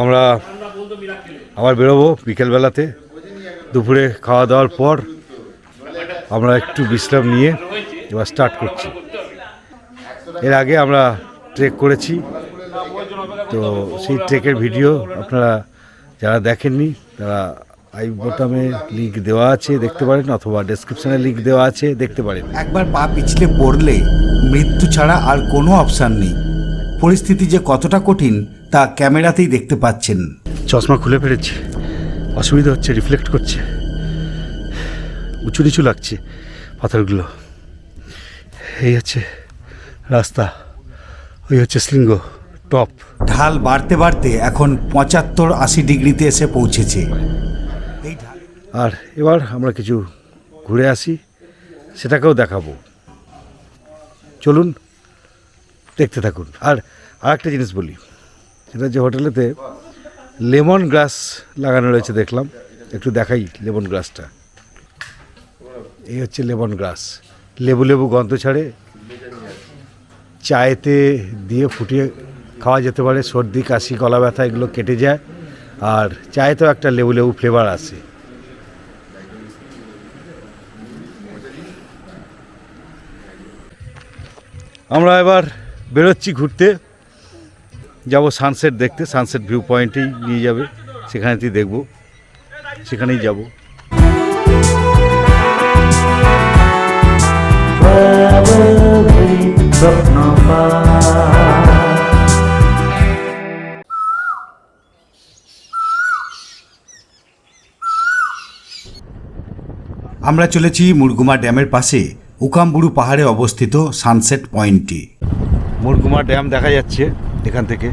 আমরা আবার বেরোবো বিকেলবেলাতে। দুপুরে খাওয়া দাওয়ার পর আমরা একটু বিশ্রাম নিয়ে এবার স্টার্ট করছি। এর আগে আমরা ট্রেক করেছি। তো সেই ট্রেকের ভিডিও আপনারা যারা দেখেননি, তারা আই বোতামে লিঙ্ক দেওয়া আছে, দেখতে পারেন, অথবা ডেসক্রিপশনে লিঙ্ক দেওয়া আছে, দেখতে পারেন। একবার পা পিছলে পড়লে মৃত্যু ছাড়া আর কোনো অপশান নেই। পরিস্থিতি যে কতটা কঠিন তা ক্যামেরাতেই দেখতে পাচ্ছেন। চশমা খুলে ফেলেছি। অসুবিধা হচ্ছে রিফ্লেক্ট করছে। উঁচু নিচু লাগছে পাথরগুলো। এই হচ্ছে রাস্তা ওই হচ্ছে শৃঙ্গ টপ। ঢাল বাড়তে বাড়তে এখন পঁচাত্তর আশি ডিগ্রিতে এসে পৌঁছেছে। এই ঢাল আর এবার আমরা কিছু ঘুরে আসি সেটাকেও দেখাবো। চলুন দেখতে থাকুন। আর আরেকটা জিনিস বলি, সেটা যে হোটেলেতে লেমন গ্রাস লাগানো রয়েছে দেখলাম। একটু দেখাই লেমন গ্রাসটা। এই হচ্ছে লেমন গ্রাস। লেবু লেবু গন্ধ ছাড়ে চায়েতে দিয়ে ফুটিয়ে খাওয়া যেতে পারে, সর্দি, কাশি, গলা ব্যথা, এগুলো কেটে যায়। আর চায়েতেও একটা লেবু লেবু ফ্লেভার আসে আমরা এবার বেরোচ্ছি ঘুরতে। যাব সানসেট দেখতে সানসেট ভিউ পয়েন্টেই নিয়ে যাবে। সেখানেতেই দেখব। সেখানেই যাব। আমরা চলেছি মুরগুমা ড্যামের পাশে উকামবুড়ু পাহাড়ে অবস্থিত সানসেট পয়েন্টটি মুরগুমা ড্যাম দেখা যাচ্ছে এখান থেকে।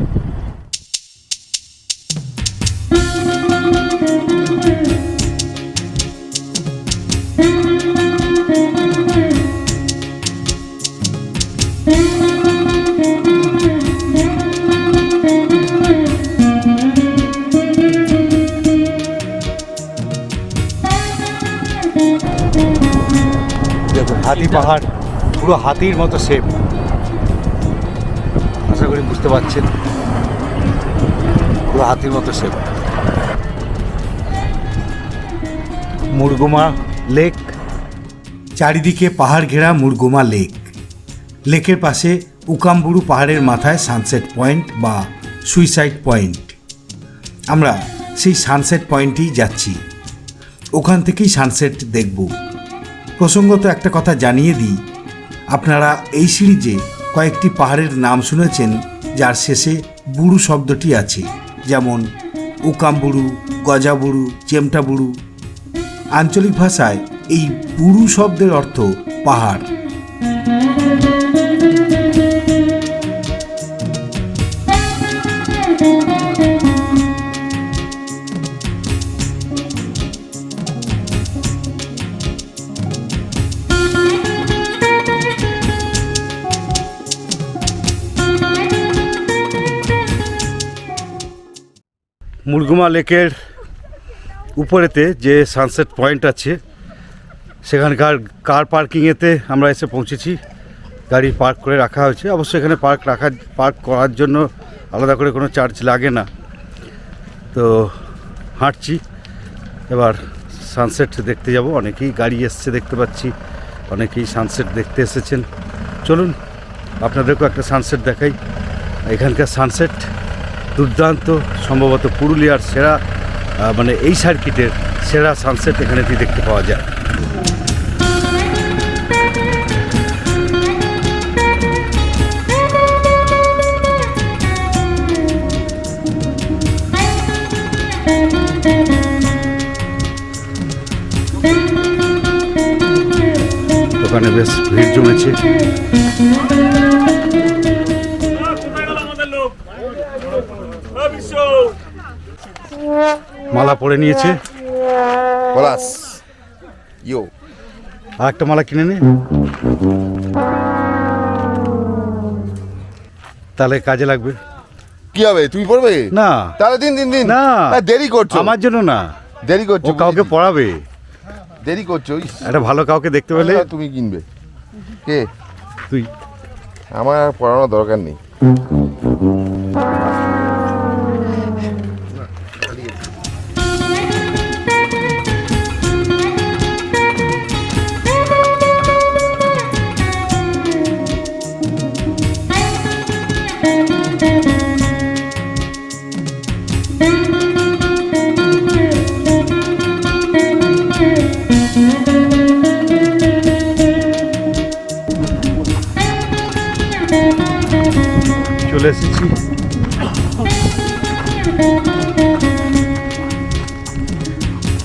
হাতি পাহাড় পুরো হাতির মতো শেপ বুঝতে পারছেন। পুরো হাতির মতো শেপ মুরগুমা লেক চারিদিকে পাহাড় ঘেরা মুরগুমা লেক লেকের পাশে উকামবুড়ু পাহাড়ের মাথায় সানসেট পয়েন্ট বা সুইসাইড পয়েন্ট আমরা সেই সানসেট পয়েন্টেই যাচ্ছি। ওখান থেকেই সানসেট দেখব। প্রসঙ্গত একটা কথা জানিয়ে দিই। আপনারা এই সিরিজে কয়েকটি পাহাড়ের নাম শুনেছেন। যার শেষে বুড়ু শব্দটি আছে, যেমন উকামবুড়ু গজাবুড়ু চেমটাবুড়ু আঞ্চলিক ভাষায় এই বুড়ু শব্দের অর্থ পাহাড়। মুরগুমা লেকের উপরেতে যে সানসেট পয়েন্ট আছে, সেখানকার কার পার্কিংয়েতে আমরা এসে পৌঁছেছি। গাড়ি পার্ক করে রাখা হয়েছে। অবশ্য এখানে পার্ক রাখা পার্ক করার জন্য আলাদা করে কোনো চার্জ লাগে না। তো হাঁটছি। এবার সানসেট দেখতে যাব। অনেকেই গাড়ি এসছে দেখতে পাচ্ছি। অনেকেই সানসেট দেখতে এসেছেন। চলুন, আপনাদেরকেও একটা সানসেট দেখাই। এখানকার সানসেট দুর্দান্ত, সম্ভবত পুরুলিয়ার সেরা মানে এই সার্কিটের সেরা সানসেট এখানেতেই দেখতে পাওয়া যায়। দোকানে বেশ ভিড় জমেছে। মালা পরে নিয়েছে। পলাশ ইয়ো। আর একটা মালা কিনে নে। তাহলে কাজে লাগবে। কি হবে? তুমি পড়বে না। তাহলে দিন দিন দিন। না। দেরি করছ। আমার জন্য না। দেরি করছ কাউকে পড়াবে। দেরি করছ একটা ভালো কাউকে দেখতে পেলে। তুমি কিনবে। কে? তুই। আমার পড়ানোর দরকার নেই।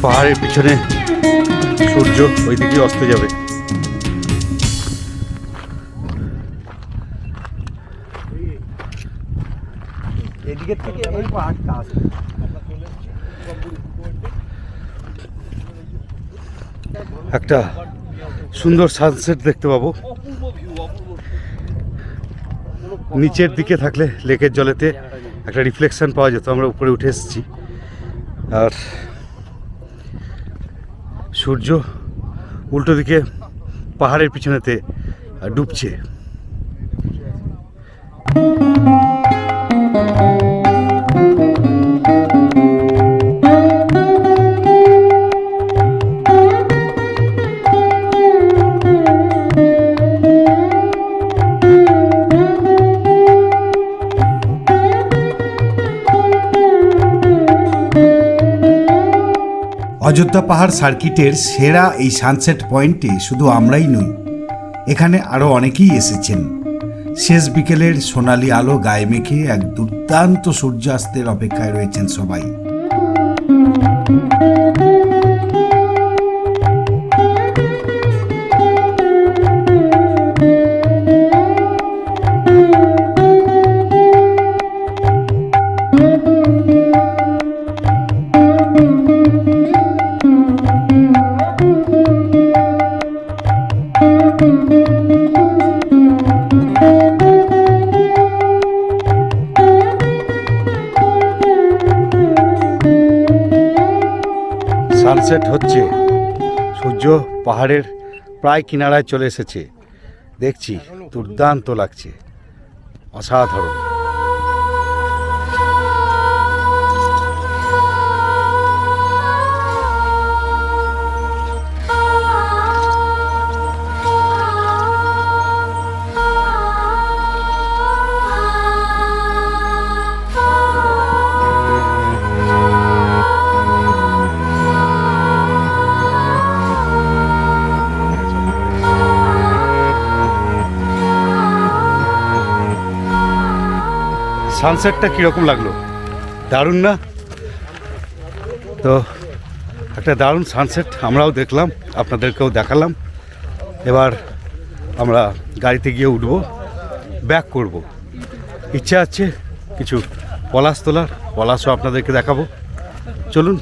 পাহাড়ের পিছনে সূর্য ওইদিকে অস্ত যাবে। এদিকের থেকে এই পাহাড়টা আসবে। একটা সুন্দর সানসেট দেখতে পাবো। নিচের দিকে থাকলে লেকের জলেতে একটা রিফ্লেকশন পাওয়া যেত আমরা উপরে উঠে এসেছি। আর সূর্য উল্টো দিকে পাহাড়ের পিছনেতে ডুবছে। অযোধ্যা পাহাড় সার্কিটের সেরা এই সানসেট পয়েন্টে শুধু আমরাই নই, এখানে আরও অনেকেই এসেছেন। শেষ বিকেলের সোনালি আলো গায়ে মেখে এক দুর্দান্ত সূর্যাস্তের অপেক্ষায় রয়েছেন সবাই। সানসেট হচ্ছে। সূর্য পাহাড়ের প্রায় কিনারায় চলে এসেছে। দেখছি দুর্দান্ত লাগছে। অসাধারণ। সানসেটটা কীরকম লাগল? দারুণ না? তো, একটা দারুণ সানসেট আমরাও দেখলাম, আপনাদেরকেও দেখালাম। এবার আমরা গাড়িতে গিয়ে উঠব ব্যাক করব। ইচ্ছা আছে কিছু পলাশ তোলার, পলাশও আপনাদেরকে দেখাবো। চলুন,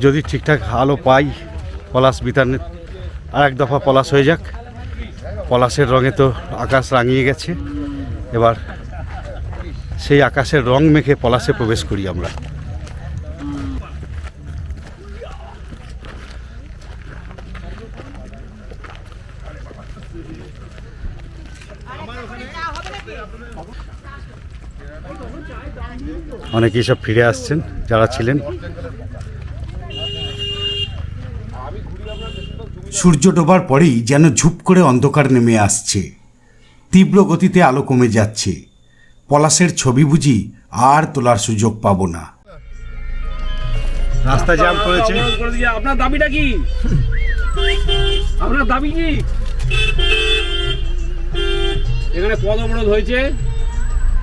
যদি ঠিকঠাক আলো পাই পলাশ বিতানে আর এক দফা পলাশ হয়ে যাক। পলাশের রঙে তো আকাশ রাঙিয়ে গেছে। এবার সেই আকাশের রং মেখে পলাশে প্রবেশ করি আমরা। অনেকেই সব ফিরে আসছেন, যারা ছিলেন। সূর্য ডোবার পরেই যেন ঝুপ করে অন্ধকার নেমে আসছে। তীব্র গতিতে আলো কমে যাচ্ছে। পলাশের ছবি বুঝি আর তোলার সুযোগ পাব না। রাস্তা জ্যাম করেছে। আপনার দাবিটা কি? আপনার দাবি কি? এখানে পদ অবরোধ হয়েছে।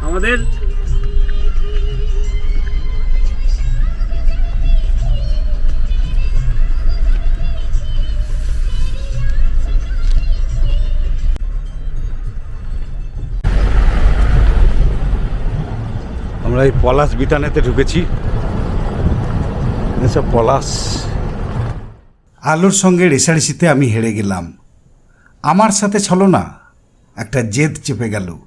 আমাদের আমরা এই পলাশ বিতানেতে ঢুকেছি। পলাশ। আলোর সঙ্গে রেশারেশিতে আমি হেরে গেলাম। আমার সাথে ছলো না। একটা জেদ চেপে গেল।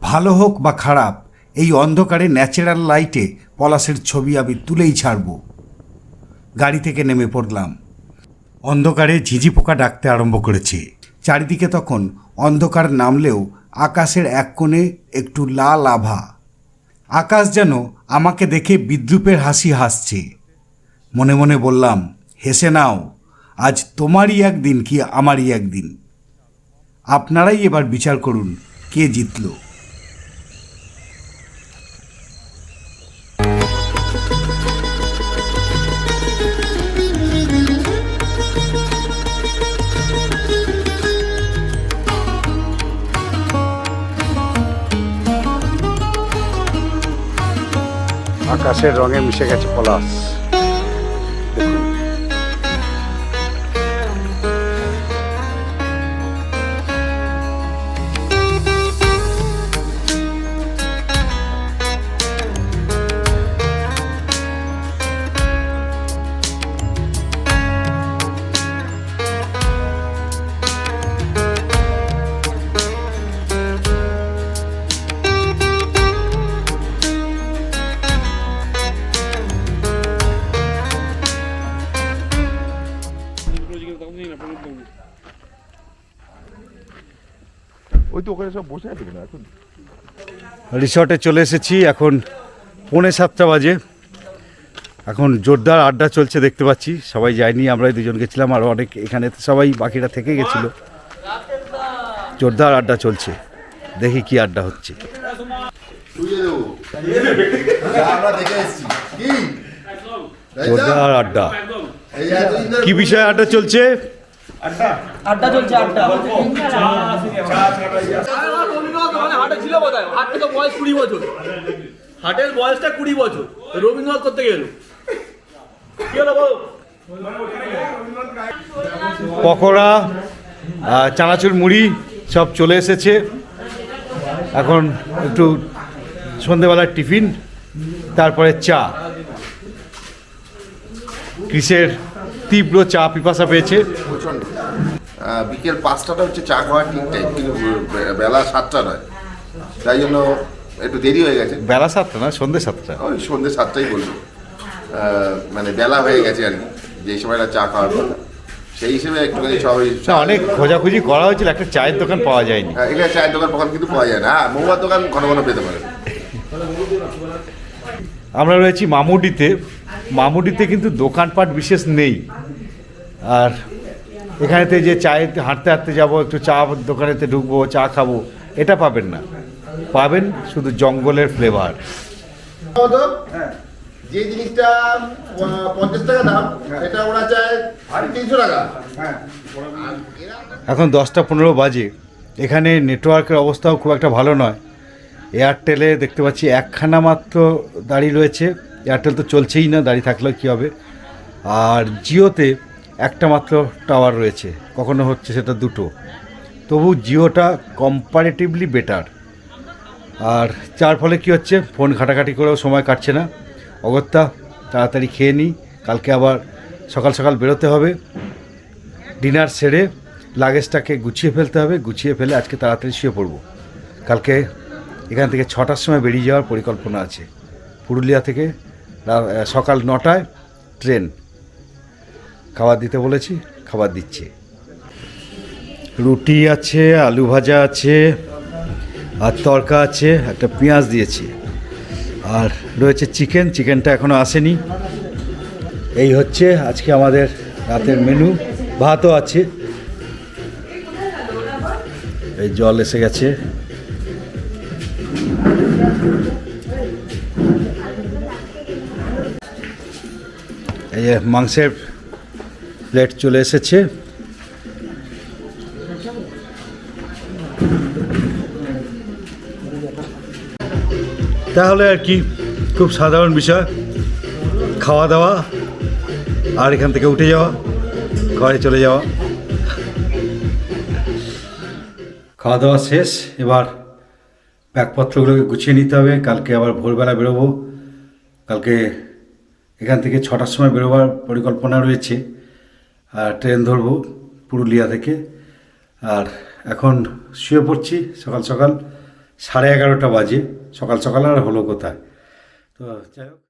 ভালো হোক বা খারাপ, এই অন্ধকারে ন্যাচারাল লাইটে পলাশের ছবি আমি তুলেই ছাড়ব। গাড়ি থেকে নেমে পড়লাম। অন্ধকারে ঝিঝি পোকা ডাকতে আরম্ভ করেছে। চারিদিকে তখন অন্ধকার নামলেও আকাশের এক কোণে একটু লাল আভা। আকাশ যেন আমাকে দেখে বিদ্রুপের হাসি হাসছে। মনে মনে বললাম, হেসে নাও, আজ তোমারই একদিন কি আমারই একদিন। আপনারাই এবার বিচার করুন, কে জিতল। আকাশের রঙে মিশে গেছে পলাশ। ওই তো ওখানে সব বসে আছে না এখন? রিসর্টে চলে এসেছি এখন পৌনে সাতটা বাজে। এখন জোরদার আড্ডা চলছে দেখতে পাচ্ছি সবাই যায়নি আমরা দুজন গেছিলাম আর অনেক এখানে তো সবাই বাকিরা থেকে গেছিল। জোরদার আড্ডা চলছে দেখি কি আড্ডা হচ্ছে? জোরদার আড্ডা। কি বিষয়ে আড্ডা চলছে? আড্ডা? চলছে আড্ডা। হাটে ছিল বোধহয়। হাটের তো বয়স কুড়ি বছর। হাটের বয়সটা কুড়ি বছর। রবীন্দ্রনাথ করতে গেল। কি হলো বলো? পকোড়া চানাচুর মুড়ি সব চলে এসেছে। এখন একটু সন্ধেবেলার টিফিন তারপরে চা। ক্রিসের তীব্র চা পিপাসা পেয়েছে। প্রচণ্ড আহ, বিকেল পাঁচটাটা হচ্ছে চা খাওয়ার ঠিক টাইম কিন্তু বেলা সাতটা নয়। তাই জন্য একটু দেরি হয়ে গেছে। বেলা সাতটা না সন্ধে সাতটা? ওই সন্ধ্যে সাতটাই বলব। মানে বেলা হয়ে গেছে আর কি যে সময়টা চা খাওয়ার কথা। সেই হিসেবে একটুখানি সবাই অনেক খোঁজাখুঁজি করা হয়েছিল একটা চায়ের দোকান পাওয়া যায়নি। হ্যাঁ, এখানে চায়ের দোকান ফোকান কিন্তু পাওয়া যায় না। হ্যাঁ দোকান ঘন ঘন পেতে পারে। আমরা রয়েছি মামুডিতে। মামুডিতে কিন্তু দোকানপাট বিশেষ নেই। আর এখানেতে যে চায়ে হাঁটতে হাঁটতে যাব একটু চা দোকানেতে ঢুকবো চা খাব এটা পাবেন না। পাবেন শুধু জঙ্গলের ফ্লেভার যে জিনিসটা পঞ্চাশ টাকা দাম এটা ওরা চায় তিনশো টাকা। এখন দশটা পনেরো বাজে। এখানে নেটওয়ার্কের অবস্থাও খুব একটা ভালো নয়। এয়ারটেলে দেখতে পাচ্ছি একখানা মাত্র দাঁড়িয়ে রয়েছে। এয়ারটেল তো চলছেই না, দাঁড়িয়ে থাকলেও কী হবে? আর জিওতে একটা মাত্র টাওয়ার রয়েছে, কখনো হচ্ছে সেটা দুটো। তবু জিওটা কম্পারেটিভলি বেটার আর যার ফলে কি হচ্ছে ফোন ঘাটাঘাটি করেও সময় কাটছে না। অগত্যা, তাড়াতাড়ি খেয়ে নিই কালকে আবার সকাল সকাল বেরোতে হবে। ডিনার সেরে লাগেজটাকে গুছিয়ে ফেলতে হবে, গুছিয়ে ফেলে আজকে তাড়াতাড়ি শুয়ে পড়ব। কালকে এখান থেকে ছটার সময় বেরিয়ে যাওয়ার পরিকল্পনা আছে। পুরুলিয়া থেকে সকাল নটায় ট্রেন। খাবার দিতে বলেছি, খাবার দিচ্ছে। রুটি আছে, আলু ভাজা আছে, আর তরকা আছে, একটা পেঁয়াজ দিয়েছি। আর রয়েছে চিকেন, চিকেনটা এখনও আসেনি। এই হচ্ছে আজকে আমাদের রাতের মেনু। ভাতও আছে। এই জল এসে গেছে। এই যে মাংসের প্লেট চলে এসেছে। তাহলে আর কি, খুব সাধারণ বিষয়। খাওয়া দাওয়া, আর এখান থেকে উঠে যাওয়া, ঘরে চলে যাওয়া। খাওয়া দাওয়া শেষ, এবার ব্যাগপত্রগুলোকে গুছিয়ে নিতে হবে। কালকে আবার ভোরবেলা বেরোবো। কালকে এখান থেকে ছটার সময় বেরোবার পরিকল্পনা রয়েছে। আর ট্রেন ধরবো পুরুলিয়া থেকে। আর এখন শুয়ে পড়ছি সকাল সকাল, সাড়ে এগারোটা বাজে। সকাল সকাল আর হলো কোথায়? তো যাই হোক।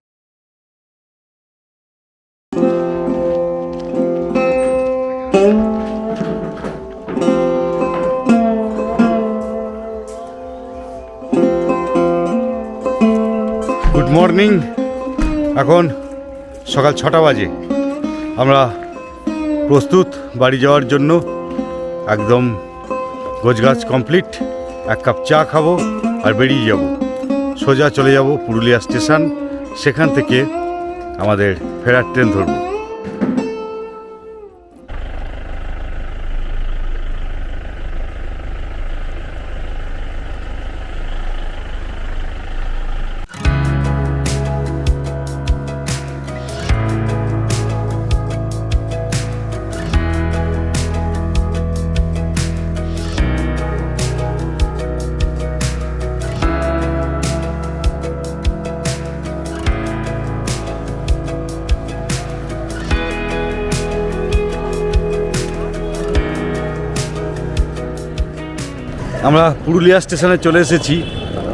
গুড মর্নিং এখন সকাল ছটা বাজে। আমরা প্রস্তুত বাড়ি যাওয়ার জন্য। একদম গোছগাছ কমপ্লিট এক কাপ চা খাব আর বেরিয়ে যাব। সোজা চলে যাব পুরুলিয়া স্টেশন। সেখান থেকে আমাদের ফেরার ট্রেন ধরবো। আমরা পুরুলিয়া স্টেশনে চলে এসেছি।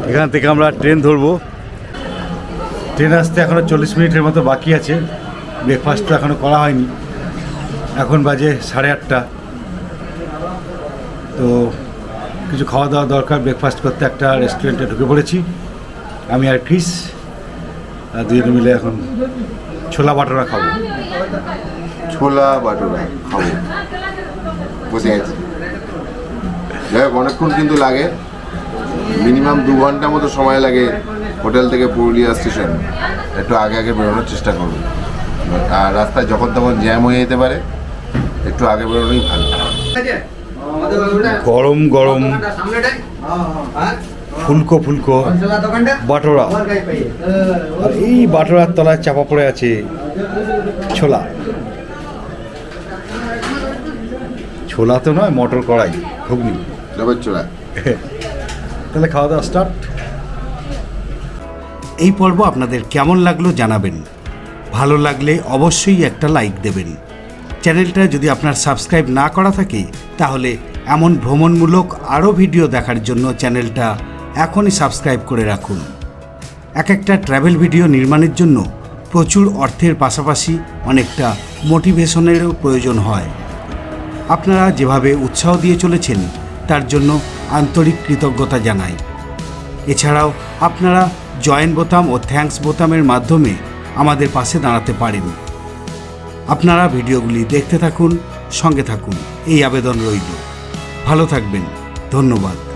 এখান থেকে আমরা ট্রেন ধরবো। ট্রেন আসতে এখনও চল্লিশ মিনিটের মতো বাকি আছে। ব্রেকফাস্ট তো এখনও করা হয়নি। এখন বাজে সাড়ে আটটা। তো কিছু খাওয়া দাওয়া দরকার ব্রেকফাস্ট করতে একটা রেস্টুরেন্টে ঢুকে পড়েছি। আমি আর ক্রিস, আর দুজনে মিলে এখন ছোলা বাটোরা খাব। ছোলা বাটোরা খাব। বসে গেছি যাই হোক, অনেকক্ষণ কিন্তু লাগে। মিনিমাম দু ঘণ্টা মতো সময় লাগে হোটেল থেকে পুরুলিয়া স্টেশন। একটু আগে আগে বেরোনোর চেষ্টা করব। আর রাস্তায় যখন তখন জ্যাম হয়ে যেতে পারে, একটু আগে বেরোনোই ভালো। গরম গরম। ফুলকো ফুলকো। বাটোরা। আর এই বাটোরার তলায় চাপা পড়ে আছে ছোলা। ছোলা তো নয়, মটর কড়াই, ঘুগনি। তাহলে খাওয়া দাওয়া স্টার্ট এই পর্ব আপনাদের কেমন লাগল জানাবেন। ভালো লাগলে অবশ্যই একটা লাইক দেবেন। চ্যানেলটা যদি আপনার সাবস্ক্রাইব না করা থাকে, তাহলে এমন ভ্রমণমূলক আরও ভিডিও দেখার জন্য চ্যানেলটা এখনই সাবস্ক্রাইব করে রাখুন। এক একটা ট্র্যাভেল ভিডিও নির্মাণের জন্য প্রচুর অর্থের পাশাপাশি অনেকটা মোটিভেশনেরও প্রয়োজন হয়। আপনারা যেভাবে উৎসাহ দিয়ে চলেছেন তার জন্য আন্তরিক কৃতজ্ঞতা জানাই। এছাড়াও আপনারা জয়েন বোতাম ও থ্যাঙ্কস বোতামের মাধ্যমে আমাদের পাশে দাঁড়াতে পারেন। আপনারা ভিডিওগুলি দেখতে থাকুন, সঙ্গে থাকুন। এই আবেদন রইল। ভালো থাকবেন। ধন্যবাদ।